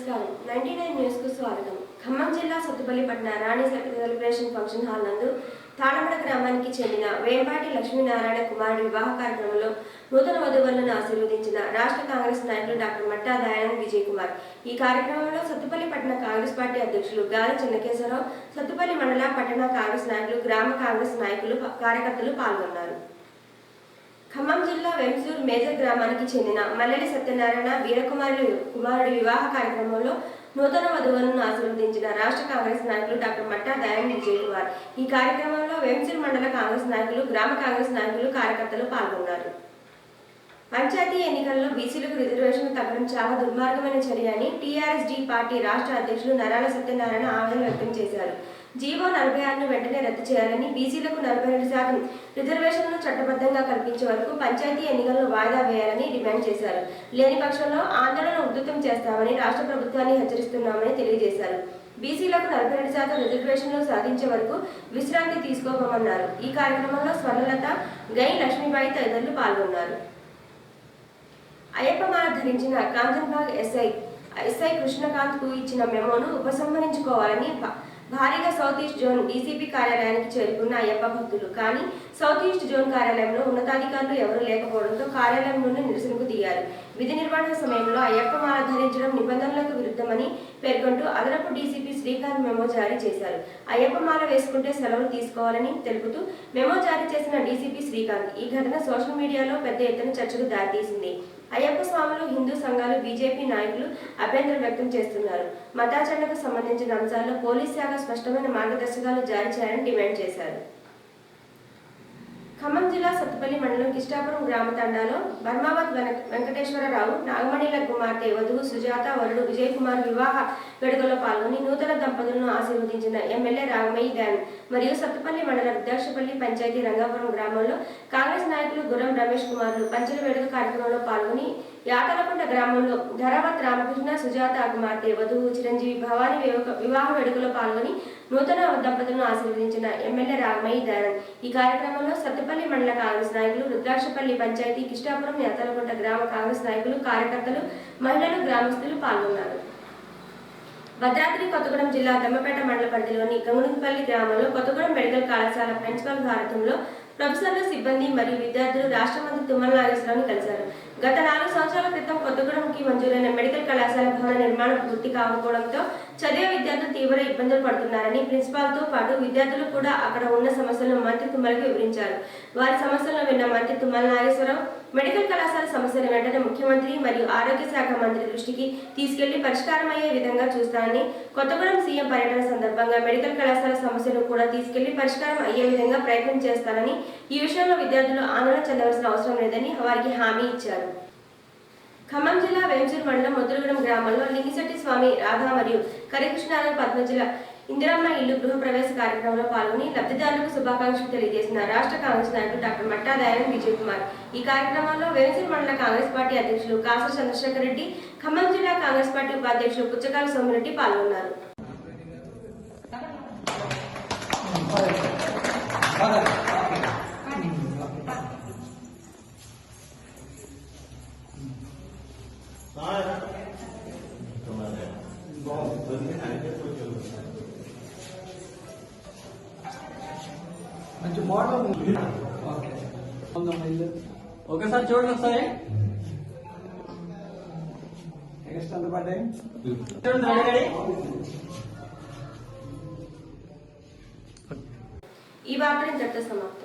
నమస్కారం. Ninety nine న్యూస్కు స్వాగతం. ఖమ్మం జిల్లా సత్తుపల్లి పట్టణ రాణి సెలబ్రేషన్ ఫంక్షన్ హాల్ నందు తాళమడ గ్రామానికి చెందిన వేంపాటి లక్ష్మీనారాయణ కుమారుడి వివాహ కార్యక్రమంలో నూతన వధువులను ఆశీర్వదించిన రాష్ట్ర కాంగ్రెస్ నాయకులు డాక్టర్ మట్టా దయానంద్ విజయ్ కుమార్ ఈ కార్యక్రమంలో సత్తుపల్లి పట్టణ కాంగ్రెస్ పార్టీ అధ్యక్షులు గాలి చెన్నకేశ్వరరావు సత్తుపల్లి మండల పట్టణ కాంగ్రెస్ నాయకులు గ్రామ కాంగ్రెస్ నాయకులు కార్యకర్తలు పాల్గొన్నారు. జిల్లా వెంసూర్ మేజర్ గ్రామానికి చెందిన మల్లెలి సత్యనారాయణ వీరకుమారుడు కుమారుడి వివాహ కార్యక్రమంలో నూతన వధువులను ఆశీర్వదించిన రాష్ట్ర కాంగ్రెస్ నాయకులు డాక్టర్ మట్టా దయాని విజయకుమార్. ఈ కార్యక్రమంలో వెంసూర్ మండల కాంగ్రెస్ నాయకులు గ్రామ కాంగ్రెస్ నాయకులు కార్యకర్తలు పాల్గొన్నారు. పంచాయతీ ఎన్నికల్లో బీసీలకు రిజర్వేషన్ తగ్గడం చాలా దుర్మార్గమైన చర్య అని టీఆర్ఎస్ డి పార్టీ రాష్ట్ర అధ్యక్షులు నరాల సత్యనారాయణ ఆవేదన వ్యక్తం చేశారు. జీవో నలభై ఆరును వెంటనే రద్దు చేయాలని బీసీలకు నలభై రెండు శాతం రిజర్వేషన్లను చట్టబద్ధంగా కల్పించే వరకు పంచాయతీ ఎన్నికలను వాయిదా వేయాలని డిమాండ్ చేశారు. లేని పక్షంలో ఆందోళన ఉధృతం చేస్తామని రాష్ట్ర ప్రభుత్వాన్ని హెచ్చరిస్తున్నామని తెలియజేశారు. బీసీలకు నలభై రెండు శాతం రిజర్వేషన్లు సాధించే వరకు విశ్రాంతి తీసుకోమన్నారు ఈ కార్యక్రమంలో స్వర్ణలత గై లక్ష్మీబాయి తదితరులు పాల్గొన్నారు. అయ్యప్పమాల ధరించిన కాంచన్బాగ్ ఎస్ఐ ఎస్ఐ కృష్ణకాంత్కు ఇచ్చిన మెమోను ఉపసంహరించుకోవాలని భారీగా సౌత్ ఈస్ట్ జోన్ డీసీపీ కార్యాలయానికి చేరుకున్న అయ్యప్ప భక్తులు. కానీ సౌత్ ఈస్ట్ జోన్ కార్యాలయంలో ఉన్నతాధికారులు ఎవరూ లేకపోవడంతో కార్యాలయం నుండి నిరసనకు దిగారు. విధి నిర్వహణ సమయంలో అయ్యప్ప మాల ధరించడం నిబంధనలకు విరుద్ధమని పేర్కొంటూ అదనపు డీసీపీ శ్రీకాంత్ మెమో జారీ చేశారు. అయ్యప్ప మాల వేసుకుంటే సెలవులు తీసుకోవాలని తెలుపుతూ మెమో జారీ చేసిన డీసీపీ శ్రీకాంత్ ఈ ఘటన సోషల్ మీడియాలో పెద్ద ఎత్తున చర్చకు దారితీసింది. అయ్యప్ప స్వాములు హిందూ సంఘాలు బీజేపీ నాయకులు అభ్యంతరం వ్యక్తం చేస్తున్నారు. మతాచరణకు సంబంధించిన అంశాల్లో పోలీస్ శాఖ స్పష్టమైన మార్గదర్శకాలు జారీ చేయాలని డిమాండ్ చేశారు. ఖమ్మం జిల్లా సత్తుపల్లి మండలం కిష్టాపురం గ్రామ తండాలో బర్మావత్ వెంకటేశ్వరరావు నాగమణిల కుమార్తె వధువు సుజాత వరుడు విజయ్ కుమార్ వివాహ వేడుకలో పాల్గొని నూతన దంపతులను ఆశీర్వదించిన ఎమ్మెల్యే రాగమయ్య డ్యాన్ మరియు సత్తుపల్లి మండలం దక్షపల్లి పంచాయతీ రంగాపురం గ్రామంలో కాంగ్రెస్ నాయకులు గురం రమేష్ కుమార్లు పంచల వేడుక కార్యక్రమంలో పాల్గొని యాకలకొండ గ్రామంలో ధరావత్ రామకృష్ణ సుజాత కుమార్తె వధువు చిరంజీవి భవానీ వివాహ వేడుకలో పాల్గొని నూతన దంపతులను ఆశీర్వదించిన ఎమ్మెల్యే రామయ్య దయానంద్ ఈ కార్యక్రమంలో సత్తుపల్లి మండల కాంగ్రెస్ నాయకులు రుద్రాక్షపల్లి పంచాయతీ కిష్టాపురం యాతలకొండ గ్రామ కాంగ్రెస్ నాయకులు కార్యకర్తలు మహిళలు గ్రామస్తులు పాల్గొన్నారు. భద్రాద్రి కొత్తగూడెం జిల్లా దమ్మపేట మండల పరిధిలోని గంగునిపల్లి గ్రామంలో కొత్తగూడెం మెడికల్ కళాశాల ప్రిన్సిపల్ భారతంలో ప్రొఫెసర్లు సిబ్బంది మరియు విద్యార్థులు రాష్ట్ర మంత్రి తుమ్మల నాగేశ్వరరావుని కలిశారు. గత నాలుగు సంవత్సరాల క్రితం కొత్తగూడెంకి మంజూరైన మెడికల్ కళాశాల భవన నిర్మాణం పూర్తి కాకపోవడంతో చదివే విద్యార్థులు తీవ్ర ఇబ్బందులు పడుతున్నారని ప్రిన్సిపాల్తో పాటు విద్యార్థులు కూడా అక్కడ ఉన్న సమస్యలను మంత్రి తుమ్మలకు వివరించారు. వారి సమస్యలను విన్న మంత్రి తుమ్మల నాగేశ్వరరావు మెడికల్ కళాశాల సమస్యను వెంటనే ముఖ్యమంత్రి మరియు ఆరోగ్య శాఖ మంత్రి దృష్టికి తీసుకెళ్ళి పరిష్కారం అయ్యే విధంగా చూస్తానని కొత్తగూడెం సీఎం పర్యటన సందర్భంగా మెడికల్ కళాశాల సమస్యను కూడా తీసుకెళ్ళి పరిష్కారం అయ్యే విధంగా ప్రయత్నం చేస్తానని ఈ విషయంలో విద్యార్థులు ఆందోళన చెందవలసిన అవసరం లేదని వారికి హామీ ఇచ్చారు. ఖమ్మం జిల్లా వేంచూరు మండలం ముద్రగూడెం గ్రామంలో లింగిశెట్టి స్వామి రాధా మరియు కరికృష్ణారాయణ పద్మజుల ఇందిరమ్మ ఇల్లు గృహ ప్రవేశ కార్యక్రమంలో పాల్గొని లబ్ధిదారులకు శుభాకాంక్షలు తెలియజేసిన రాష్ట్ర కాంగ్రెస్ నాయకుడు డాక్టర్ మట్టా విజయ్ కుమార్. ఈ కార్యక్రమంలో వేంచూరు మండల కాంగ్రెస్ పార్టీ అధ్యక్షులు కాసర చంద్రశేఖర్ రెడ్డి ఖమ్మం జిల్లా కాంగ్రెస్ పార్టీ ఉపాధ్యక్షులు పుచ్చకాల సోమిరెడ్డి పాల్గొన్నారు. మంచి మోడల్ ఉంది ఓకే ఉందమ్మా ఇల్లు ఒకసారి చూడండి ఒకసారి నెక్స్ట్ ఎంత పడ్డాయి చూడండి రెడీ రెడీ ఈ వార్తలు ఇంతటితో సమాప్తం